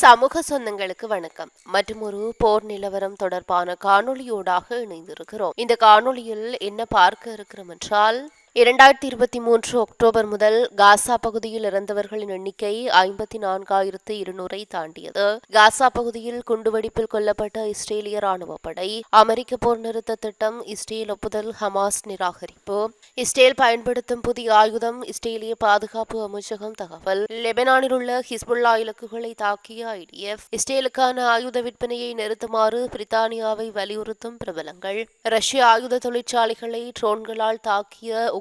சமூக சொந்தங்களுக்கு வணக்கம். மற்றும் ஒரு போர் நிலவரம் தொடர்பான காணொளியோடாக இணைந்திருக்கிறோம். இந்த காணொளியில் என்ன பார்க்க இருக்கிறோம் என்றால் இரண்டாயிரத்தி இருபத்தி மூன்று அக்டோபர் முதல் காசா பகுதியில் இறந்தவர்களின் எண்ணிக்கை ஐம்பத்தி நான்காயிரத்து இருநூறை தாண்டியது. காசா பகுதியில் குண்டுவெடிப்பில் கொல்லப்பட்ட இஸ்ரேலிய ராணுவ படை அமெரிக்க போர் நிறுத்த திட்டம் இஸ்ரேல் ஒப்புதல் ஹமாஸ் நிராகரிப்பு. இஸ்ரேல் பயன்படுத்தும் புதிய ஆயுதம் இஸ்ரேலிய பாதுகாப்பு அமைச்சகம் தகவல். லெபனானில் உள்ள ஹிஸ்புல்லா இலக்குகளை தாக்கிய ஐடிஎஃப். இஸ்ரேலுக்கான ஆயுத விற்பனையை நிறுத்துமாறு பிரித்தானியாவை வலியுறுத்தும் பிரபலங்கள். ரஷ்ய ஆயுத தொழிற்சாலைகளை ட்ரோன்களால் தாக்கிய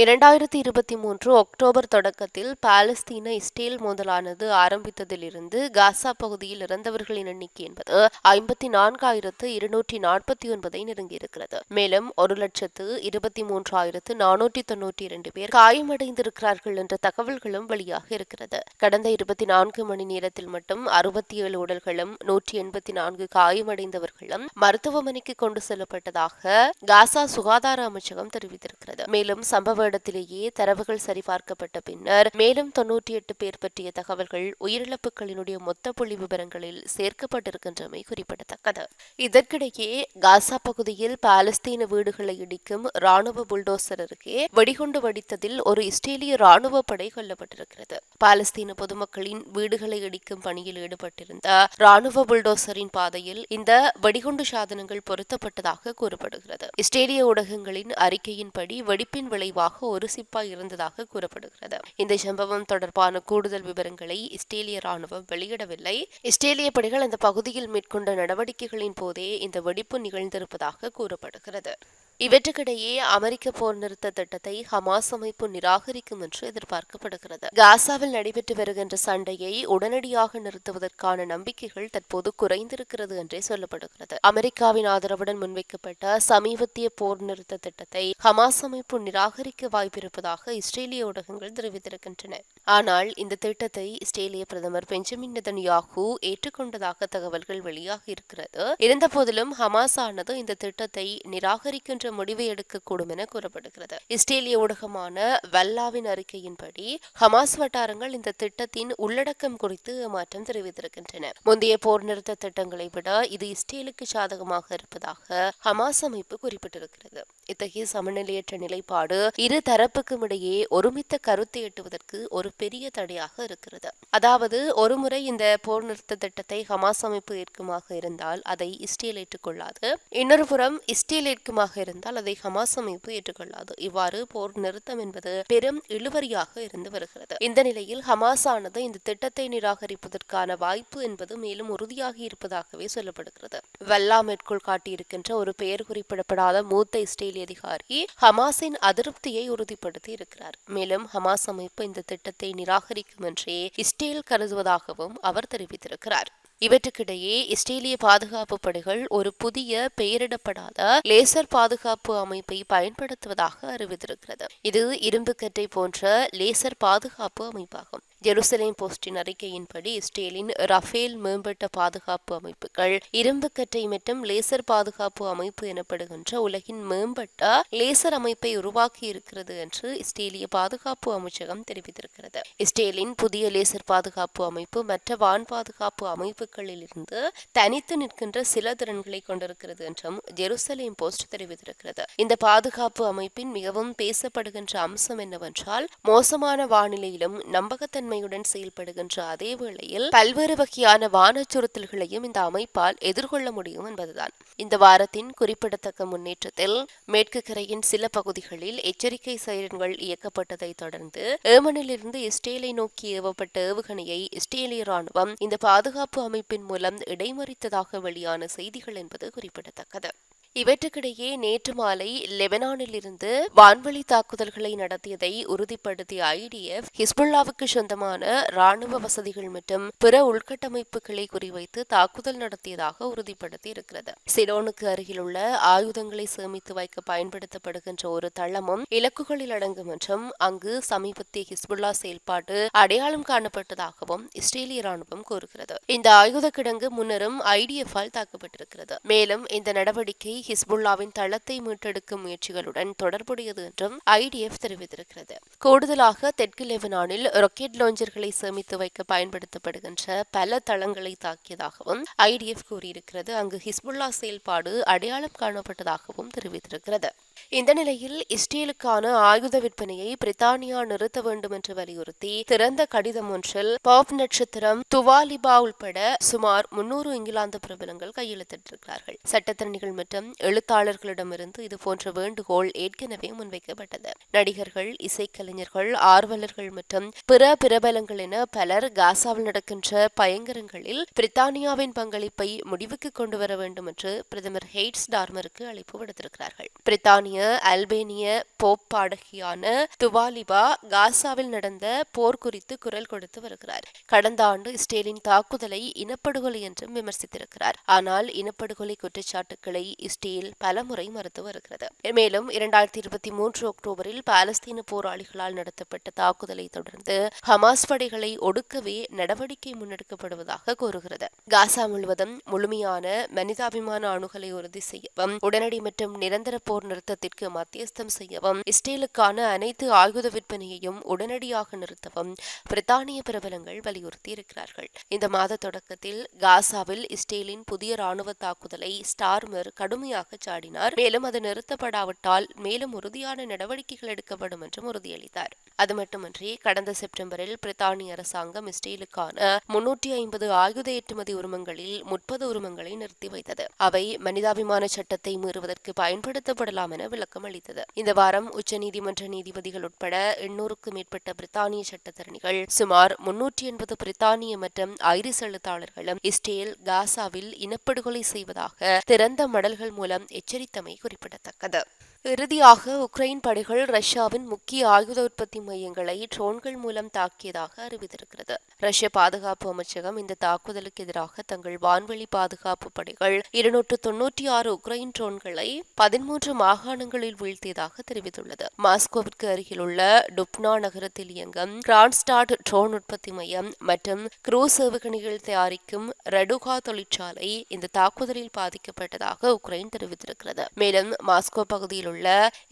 இரண்டாயிரத்தி இருபத்தி மூன்று அக்டோபர் தொடக்கத்தில் பாலஸ்தீன இஸ்ரேல் மோதலானது ஆரம்பித்ததிலிருந்து காசா பகுதியில் இறந்தவர்களின் எண்ணிக்கை என்பது ஐம்பத்தி நான்காயிரத்து இருநூற்றி நாற்பத்தி ஒன்பதை நெருங்கியிருக்கிறது. மேலும் ஒரு லட்சத்து இருபத்தி மூன்றாயிரத்து நானூற்றி தொன்னூற்றி இரண்டு பேர் காயமடைந்திருக்கிறார்கள் என்ற தகவல்களும் வெளியாக இருக்கிறது. கடந்த இருபத்தி நான்கு மணி நேரத்தில் மட்டும் அறுபத்தி ஏழு உடல்களும் நூற்றி எண்பத்தி நான்கு காயமடைந்தவர்களும் மருத்துவமனைக்கு கொண்டு செல்லப்பட்டதாக காசா சுகாதார அமைச்சகம் தெரிவித்திருக்கிறது. மேலும் சம்பவ இடத்திலேயே தரவுகள் சரிபார்க்கப்பட்ட பின்னர் மேலும் தொன்னூற்றி எட்டு பேர் பற்றிய தகவல்கள் உயிரிழப்புகளினுடைய மொத்த புள்ளி விவரங்களில் சேர்க்கப்பட்டிருக்கின்றமை குறிப்பிடத்தக்கது. இதற்கிடையே காசா பகுதியில் பாலஸ்தீன வீடுகளை இடிக்கும் ராணுவ புல்டோசர் அருகே வெடிகுண்டு வெடித்ததில் ஒரு இஸ்ரேலிய ராணுவ படை கொல்லப்பட்டிருக்கிறது. பாலஸ்தீன பொதுமக்களின் வீடுகளை இடிக்கும் பணியில் ஈடுபட்டிருந்த ராணுவ புல்டோசரின் பாதையில் இந்த வெடிகுண்டு சாதனங்கள் பொருத்தப்பட்டதாக கூறப்படுகிறது. இஸ்ரேலிய ஊடகங்களின் அறிக்கையின்படி வெடிப்பின் விளைவாக ஒரு சிப்பாய் இருந்ததாக கூறப்படுகிறது. இந்த சம்பவம் தொடர்பான கூடுதல் விவரங்களை இஸ்ரேலிய ராணுவம் வெளியிடவில்லை. இஸ்ரேலிய படைகள் அந்த பகுதியில் மேற்கொண்ட நடவடிக்கைகளின் போதே இந்த வெடிப்பு நிகழ்ந்திருப்பதாக கூறப்படுகிறது. இவற்றுக்கிடையே அமெரிக்க போர் நிறுத்த திட்டத்தை ஹமாஸ் அமைப்பு நிராகரிக்கும் என்று எதிர்பார்க்கப்படுகிறது. காசாவில் நடைபெற்று வருகின்ற சண்டையை உடனடியாக நிறுத்துவதற்கான நம்பிக்கைகள் தற்போது குறைந்திருக்கிறது என்றே சொல்லப்படுகிறது. அமெரிக்காவின் ஆதரவுடன் முன்வைக்கப்பட்ட சமீபத்திய போர் நிறுத்த திட்டத்தை ஹமாஸ் அமைப்பு நிராகரிக்க வாய்ப்பிருப்பதாக இஸ்ரேலிய ஊடகங்கள் தெரிவித்திருக்கின்றன. ஆனால் இந்த திட்டத்தை இஸ்ரேலிய பிரதமர் பெஞ்சமின் நெதன்யாகு ஏற்றுக்கொண்டதாக தகவல்கள் வெளியாகி இருக்கிறது. இருந்தபோதிலும் ஹமாஸ் ஆனது இந்த திட்டத்தை நிராகரிக்கின்ற என்ற முடிவை எடுக்கக்கூடும் என கூறப்படுகிறது. இஸ்ரேலிய ஊடகமான வெல்லாவின் அறிக்கையின்படி ஹமாஸ் வட்டாரங்கள் இந்த திட்டத்தின் உள்ளடக்கம் குறித்து மாற்றம் தெரிவித்திருக்கின்றன. முந்தைய போர் நிறுத்த திட்டங்களை விட இது இஸ்ரேலுக்கு சாதகமாக இருப்பதாக ஹமாஸ் அமைப்பு குறிப்பிட்டிருக்கிறது. இத்தகைய சமநிலையற்ற நிலைப்பாடு இரு தரப்புக்கும் இடையே ஒருமித்த கருத்தை எட்டுவதற்கு ஒரு பெரிய தடையாக இருக்கிறது. அதாவது ஒருமுறை இந்த போர் நிறுத்த திட்டத்தை ஹமாஸ் அமைப்பு ஏற்குமாக இருந்தால் அதை இஸ்ரேல் ஏற்றுக்கொள்ளாது. இன்னொரு புறம் இஸ்ரேல் ஏற்குமாக இருந்தால் இருந்தால் அதை ஹமாஸ் அமைப்பு ஏற்றுக்கொள்ளாது. இவ்வாறு போர் நிறுத்தம் என்பது பெரும் இழுவரியாக இருந்து வருகிறது. இந்த நிலையில் ஹமாஸ் ஆனது இந்த திட்டத்தை நிராகரிப்பதற்கான வாய்ப்பு என்பது மேலும் உறுதியாகி இருப்பதாகவே சொல்லப்படுகிறது. வல்லா மேற்கோள் காட்டியிருக்கின்ற ஒரு பெயர் குறிப்பிடப்படாத மூத்த இஸ்ரேலிய அதிகாரி ஹமாஸின் அதிருப்தியை உறுதிப்படுத்தி இருக்கிறார். மேலும் ஹமாஸ் அமைப்பு இந்த திட்டத்தை நிராகரிக்கும் என்றே இஸ்ரேல் கருதுவதாகவும் அவர் தெரிவித்திருக்கிறார். இவற்றுக்கிடையே இஸ்ரேலிய பாதுகாப்பு படைகள் ஒரு புதிய பெயரிடப்படாத லேசர் பாதுகாப்பு அமைப்பை பயன்படுத்துவதாக அறிவித்திருக்கிறது. இது இரும்புக்கட்டை போன்ற லேசர் பாதுகாப்பு அமைப்பாகும். ஜெருசலேம் போஸ்டின் அறிக்கையின்படி இஸ்ரேலின் ரஃபேல் மேம்பட்ட பாதுகாப்பு அமைப்புகள் இரும்புக்கட்டை மற்றும் லேசர் பாதுகாப்பு அமைப்பு எனப்படுகின்ற உலகின் மேம்பட்ட லேசர் அமைப்பை உருவாக்கி இருக்கிறது என்று இஸ்ரேலிய பாதுகாப்பு அமைச்சகம் தெரிவித்திருக்கிறது. இஸ்ரேலின் புதிய லேசர் பாதுகாப்பு அமைப்பு மற்ற வான் பாதுகாப்பு அமைப்புகளில் இருந்து தனித்து நிற்கின்ற சில திறன்களை கொண்டிருக்கிறது என்றும் ஜெருசலேம் போஸ்ட் தெரிவித்திருக்கிறது. இந்த பாதுகாப்பு அமைப்பின் மிகவும் பேசப்படுகின்ற அம்சம் என்னவென்றால் மோசமான வானிலையிலும் நம்பகத்தன் தன்மையுடன் செயல்படுகின்ற அதே வேளையில் பல்வேறு வகையான வான அச்சுறுத்தல்களையும் இந்த அமைப்பால் எதிர்கொள்ள முடியும் என்பதுதான். இந்த வாரத்தின் குறிப்பிடத்தக்க முன்னேற்றத்தில் மேற்கு கரையின் சில பகுதிகளில் எச்சரிக்கை சைரன்கள் இயக்கப்பட்டதை தொடர்ந்து ஏமனிலிருந்து இஸ்ரேலை நோக்கி ஏவப்பட்ட ஏவுகணையை இஸ்ரேலிய ராணுவம் இந்த பாதுகாப்பு அமைப்பின் மூலம் இடைமறித்ததாக வெளியான செய்திகள் என்பது குறிப்பிடத்தக்கது. இவற்றுக்கிடையே நேற்று மாலை லெபனானிலிருந்து வான்வழி தாக்குதல்களை நடத்தியதை உறுதிப்படுத்திய ஐடிஎஃப் ஹிஸ்புல்லாவுக்கு சொந்தமான ராணுவ வசதிகள் மற்றும் பிற உள்கட்டமைப்புகளை குறிவைத்து தாக்குதல் நடத்தியதாக உறுதிப்படுத்தி இருக்கிறது சிலோனுக்கு அருகிலுள்ள ஆயுதங்களை சேமித்து வைக்க பயன்படுத்தப்படுகின்ற ஒரு தளமும் இலக்குகளில் அடங்கும் என்றும் அங்கு சமீபத்திய ஹிஸ்புல்லா செயல்பாடு அடையாளம் காணப்பட்டதாகவும் இஸ்ரேலிய ராணுவம் கூறுகிறது. இந்த ஆயுத கிடங்கு முன்னரும் ஐடிஎஃப் ஆல் தாக்கப்பட்டிருக்கிறது. மேலும் இந்த நடவடிக்கை ஹிஸ்புல்லாவின் தளத்தை மீட்டெடுக்கும் முயற்சிகளுடன் தொடர்புடையது என்றும் ஐடிஎஃப் தெரிவித்திருக்கிறது. கூடுதலாக தெற்கு லெபனானில் ராக்கெட் லாஞ்சர்களை சேமித்து வைக்க பயன்படுத்தப்படுகின்ற பல தளங்களை தாக்கியதாகவும் ஐடிஎஃப் கூறியிருக்கிறது. அங்கு ஹிஸ்புல்லா செயல்பாடு அடையாளம் காணப்பட்டதாகவும் தெரிவித்திருக்கிறது. இந்த நிலையில் இஸ்ரேலுக்கான ஆயுத விற்பனையை பிரித்தானியா நிறுத்த வேண்டும் என்று வலியுறுத்தி திறந்த கடிதம் ஒன்றில் பாப் நட்சத்திரம் துவாலிபா உள்பட சுமார் முன்னூறு இங்கிலாந்து பிரபலங்கள் கையெழுத்திட்டிருக்கிறார்கள். சட்டத்திறனிகள் மற்றும் எழுத்தாளர்களிடமிருந்து இதுபோன்ற வேண்டுகோள் ஏற்கனவே முன்வைக்கப்பட்டது. நடிகர்கள் இசைக்கலைஞர்கள் ஆர்வலர்கள் மற்றும் பிற பிரபலங்கள் என பலர் காசாவில் நடக்கின்ற பயங்கரங்களில் பிரித்தானியாவின் பங்களிப்பை முடிவுக்கு கொண்டு வர வேண்டும் என்று பிரதமர் ஹெய்ட்ஸ் டார்மருக்கு அழைப்பு விடுத்திருக்கிறார்கள். பிரித்தானிய அல்பேனிய போப் பாடகியான துவாலிபா காசாவில் நடந்த போர் குறித்து குரல் கொடுத்து வருகிறார். கடந்த ஆண்டு இஸ்ரேலின் தாக்குதலை இனப்படுகொலை என்றும் விமர்சித்திருக்கிறார். ஆனால் இனப்படுகொலை குற்றச்சாட்டுக்களை இஸ்ரேல் போட்டியில் பலமுறை மறுத்து வருகிறது மேலும் இரண்டாயிரத்தி இருபத்தி மூன்று அக்டோபரில் பாலஸ்தீன போராளிகளால் நடத்தப்பட்ட தாக்குதலை தொடர்ந்து ஹமாஸ் படைகளை ஒடுக்கவே நடவடிக்கை முன்னெடுக்கப்படுவதாக கூறுகிறது. காசா முழுவதும் முழுமையான மனிதாபிமான அணுகலை உறுதி செய்யவும் உடனடி மற்றும் நிரந்தர போர் நிறுத்தத்திற்கு மத்தியஸ்தம் செய்யவும் இஸ்ரேலுக்கான அனைத்து ஆயுத விற்பனையையும் உடனடியாக நிறுத்தவும் பிரித்தானிய பிரபலங்கள் வலியுறுத்தி இருக்கிறார்கள் இந்த மாத தொடக்கத்தில் காசாவில் இஸ்ரேலின் புதிய ராணுவ தாக்குதலை ஸ்டார்மர் கடுமையாக சாடினார். மேலும் அது நிறுத்தப்படாவிட்டால் மேலும் உறுதியான நடவடிக்கைகள் எடுக்கப்படும் என்றும் உறுதியளித்தார். அது மட்டுமின்றி கடந்த செப்டம்பரில் பிரித்தானிய அரசாங்கம் இஸ்ரேலுக்கான முன்னூற்றி ஐம்பது ஆயுத ஏற்றுமதி உரிமங்களில் முப்பது உரிமங்களை நிறுத்தி வைத்தது. அவை மனிதாபிமான சட்டத்தை மீறுவதற்கு பயன்படுத்தப்படலாம் என விளக்கம் அளித்தது. இந்த வாரம் உச்சநீதிமன்ற நீதிபதிகள் உட்பட எண்ணூறுக்கும் மேற்பட்ட பிரித்தானிய சட்டத்தரணிகள் சுமார் முன்னூற்றி எண்பது பிரித்தானிய மற்றும் ஐரிஸ் எழுத்தாளர்களும் இஸ்ரேல் காசாவில் இனப்படுகொலை செய்வதாக திறந்த மடல்கள் மூலம் எச்சரித்தமை குறிப்பிடத்தக்கது. இறுதியாக உக்ரைன் படைகள் ரஷ்யாவின் முக்கிய ஆயுத உற்பத்தி மையங்களை ட்ரோன்கள் மூலம் தாக்கியதாக அறிவித்திருக்கிறது. ரஷ்ய பாதுகாப்பு அமைச்சகம் இந்த தாக்குதலுக்கு எதிராக தங்கள் வான்வெளி பாதுகாப்பு படைகள் இருநூற்று தொன்னூற்றி ஆறு உக்ரைன் ட்ரோன்களை பதிமூன்று மாகாணங்களில் வீழ்த்தியதாக தெரிவித்துள்ளது. மாஸ்கோவிற்கு அருகிலுள்ள டுப்னா நகரத்தில் இயங்கும் கிரான்ஸ்டாட் ட்ரோன் உற்பத்தி மையம் மற்றும் குரூஸ் ஏவுகணைகள் தயாரிக்கும் ரடுகா தொழிற்சாலை இந்த தாக்குதலில் பாதிக்கப்பட்டதாக உக்ரைன் தெரிவித்திருக்கிறது. மேலும் மாஸ்கோ பகுதியில் உள்ள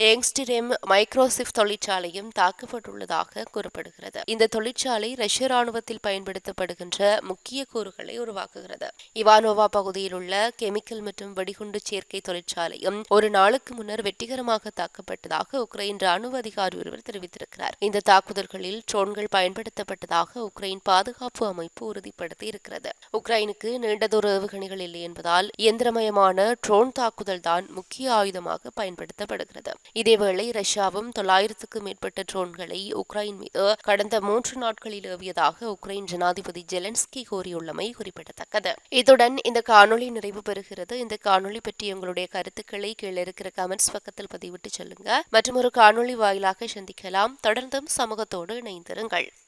ஏங்ஸ்டிரெம் மைக்ரோசிப் தொழிற்சாலையும் தாக்கப்பட்டுள்ளதாக கூறப்படுகிறது. இந்த தொழிற்சாலை ரஷ்ய ராணுவத்தில் பயன்படுத்தப்படுகின்ற முக்கிய கூறுகளை உருவாக்குகிறது. இவானோவா பகுதியில் உள்ள கெமிக்கல் மற்றும் வெடிகுண்டு சேர்க்கை தொழிற்சாலையும் ஒரு நாளுக்கு முன்னர் வெற்றிகரமாக தாக்கப்பட்டதாக உக்ரைன் ராணுவ அதிகாரி ஒருவர் தெரிவித்திருக்கிறார். இந்த தாக்குதல்களில் ட்ரோன்கள் பயன்படுத்தப்பட்டதாக உக்ரைன் பாதுகாப்பு அமைப்பு உறுதிப்படுத்தி இருக்கிறது. உக்ரைனுக்கு நீண்டதொரு ஏவுகணைகள் இல்லை என்பதால் இயந்திரமயமான ட்ரோன் தாக்குதல் தான் முக்கிய ஆயுதமாக பயன்படுத்தப்பட்டது கூறப்படுகிறது இதேவேளை ரஷ்யாவும் தொள்ளாயிரத்துக்கும் மேற்பட்ட ட்ரோன்களை உக்ரைன் மீது கடந்த மூன்று நாட்களில் ஏவியதாக உக்ரைன் ஜனாதிபதி ஜெலன்ஸ்கி கூறியுள்ளமை குறிப்பிடத்தக்கது. இத்துடன் இந்த காணொளி நிறைவு பெறுகிறது. இந்த காணொளி பற்றி உங்களுடைய கருத்துக்களை கீழே இருக்கிற கமெண்ட்ஸ் பக்கத்தில் பதிவிட்டு சொல்லுங்க. மற்றும் ஒரு காணொளி வாயிலாக சந்திக்கலாம். தொடர்ந்தும் சமூகத்தோடு இணைந்திருங்கள்.